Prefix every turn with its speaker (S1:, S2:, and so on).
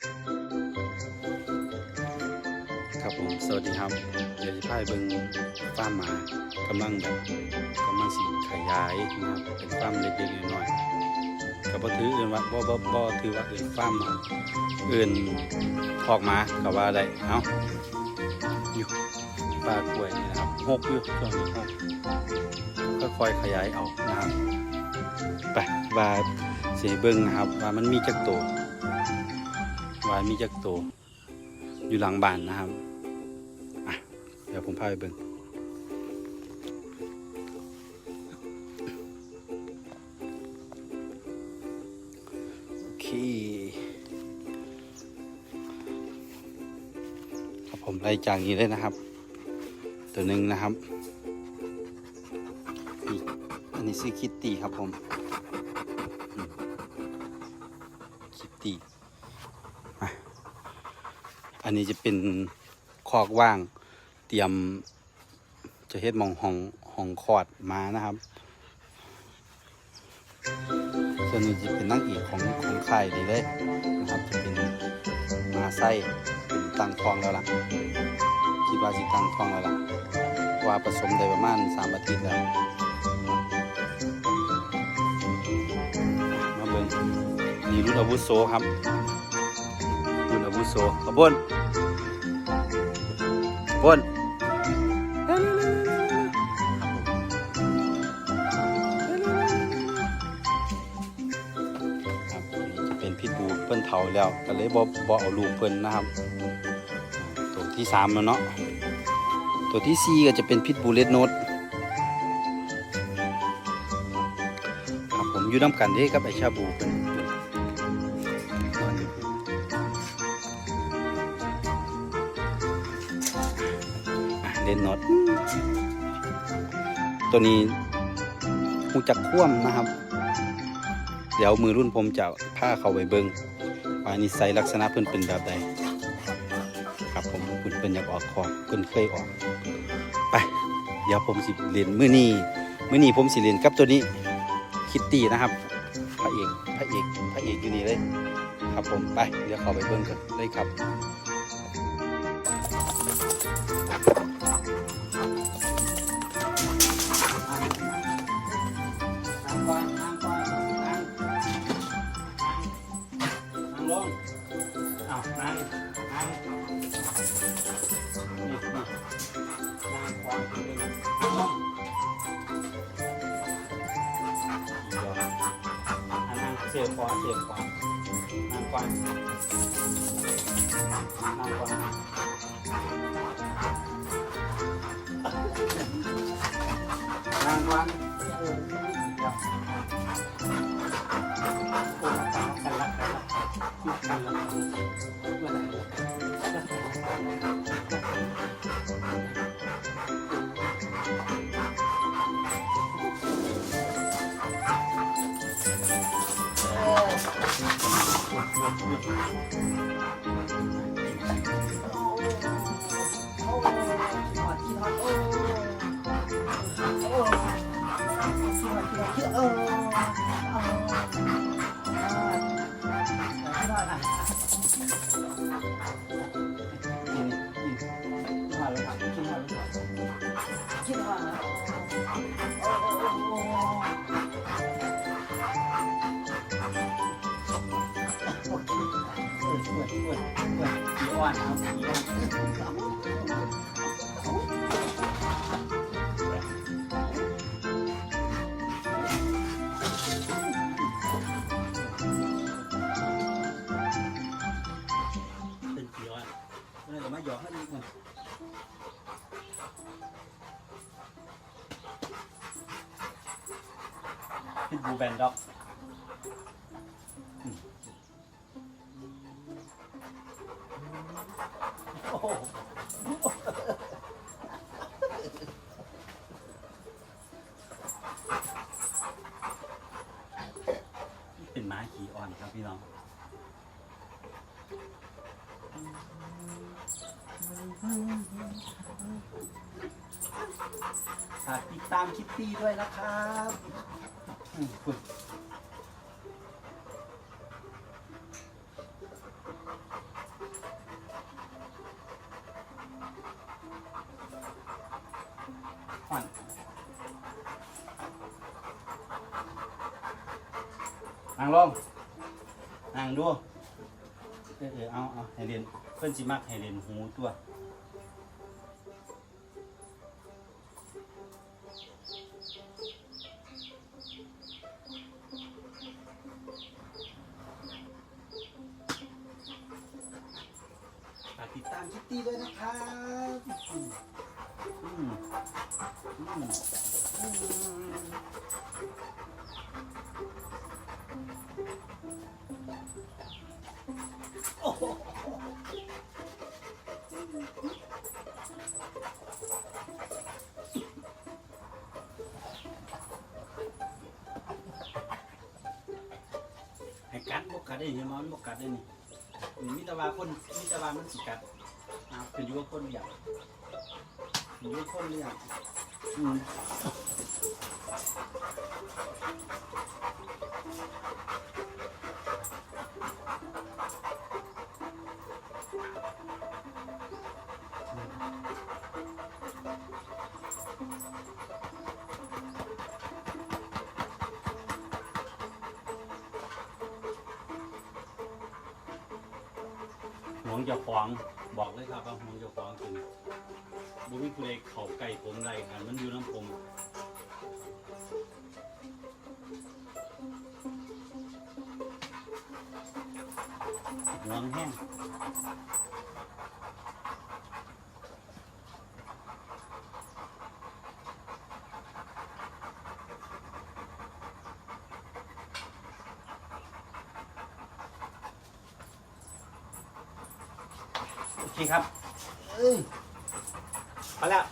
S1: ครับผมสวัสดีครับเดี๋ยวจะพาไปเบิ่งฟาร์มหมากำลังแบบกำลังสิขยายนะครับเป็นฟาร์มเล็กๆน้อยๆก็บ่ถืออื่นว่าบ่บ่บ่ถือว่าอื่นฟาร์มหมาอื่นออกมาก็ว่าได้เอ้าอยู่ปลากล้วยนี่นะครับหกอยู่ช่วงนี้หกก็ค่อยขยายเอานะครับไปว่าสิเบิ่งนะครับว่ามันมีจักตัว ว่ามีจักตัวอยู่หลังบ้านนะครับอะเดี๋ยวผมพาไปเบิ่งโอเคครับผมไล่จากนี้เลยนะครับ ตัวหนึ่งนะครับอันนี้ซื้อคิตตี้ครับผมคิตตี้ อันนี้จะเป็นคอกว่าง เตรียมจะเฮ็ดมองห้องห้องคอดมานะครับ ส่วนนี้จะเป็นนั่งอีกของของไข่นี่เลยนะครับจะเป็นมาไส้เป็นตั้งทองแล้วล่ะ คิดว่าสิตั้งทองแล้วล่ะ ว่าผสมได้ประมาณสามอาทิตย์แล้วมาเบิ่งนี่รุ่นอาวุโสครับ โสขบวนขบวนครับอันจะเป็นพิษบูเพิ่นเถาแล้วก็เลยบ่บ่เอาลูกเพิ่นนะครับ ตัวที่สามแล้วเนาะตัวที่สี่ก็จะเป็นพิษบูเลดโนดครับผมอยู่น้ำกันเด้กับไอชาบูเพิ่น เล่นน็อตตัวนี้หูจักคว่ำนะครับ เดี๋ยวมือรุ่นผมจะพาเขาไปเบิงว่านิสัยลักษณะเพิ่นเป็นแบบใดครับผมเพิ่นเป็นอยากออกคอกเพิ่นเคยออก ไป เดี๋ยวผมสิเรียนมือนี้มือนี้ผมสิเรียนกับตัวนี้คิตตี้นะครับพระเอกพระเอกพระเอกอยู่นี่เลย ครับผมไป เดี๋ยวเขาไปเบิ่งกันเลยครับ เดี๋ยวอะนั่งเสียบก่อเสียบก่อนนั่งก่อนนั่งก่อน นั่งก่อนเออเดี๋ยวโอ้ตามกันละกันละคิดกันละเมื่อไหร่กินกินมาแล้วครับกินมาแล้วครับโอเคเปิดเปิดเปิดเปิด อ่อนครับ เป็นบูแบนด็อกโอ้โหเป็นม้าขี่อ่อนครับพี่น้อง ฝากติดตามคิตตี้ด้วยนะครับ Ui. Hàng luôn. Hàng đua. Thế thì ao, ao, liền. Phân chỉ mặc hề liền hú tua. าให้เรียนเพิ่นสิมักให้เรียนหูตัวฝากติดตามคิตตี้ด้วยนะครับอืมอืมอืมโอ้โหให้กัดบกกัดได้เห็นมั้ยมันบกกัดได้นี่นี่มิตรวาคนมิตรวามันสิกัด อ่าเป็นอยูว่าคนอยากเป็นอยูว่าคนเลยอะอืมห่วงจ้าของ บอกเลยครับว่าห่วงเจ้าของคือบุมีผู้ใดเขาไก่ผมไรกันมันอยู่น้ำผมห่วงแห้ง โอเคครับเอ้ยมาแล้ว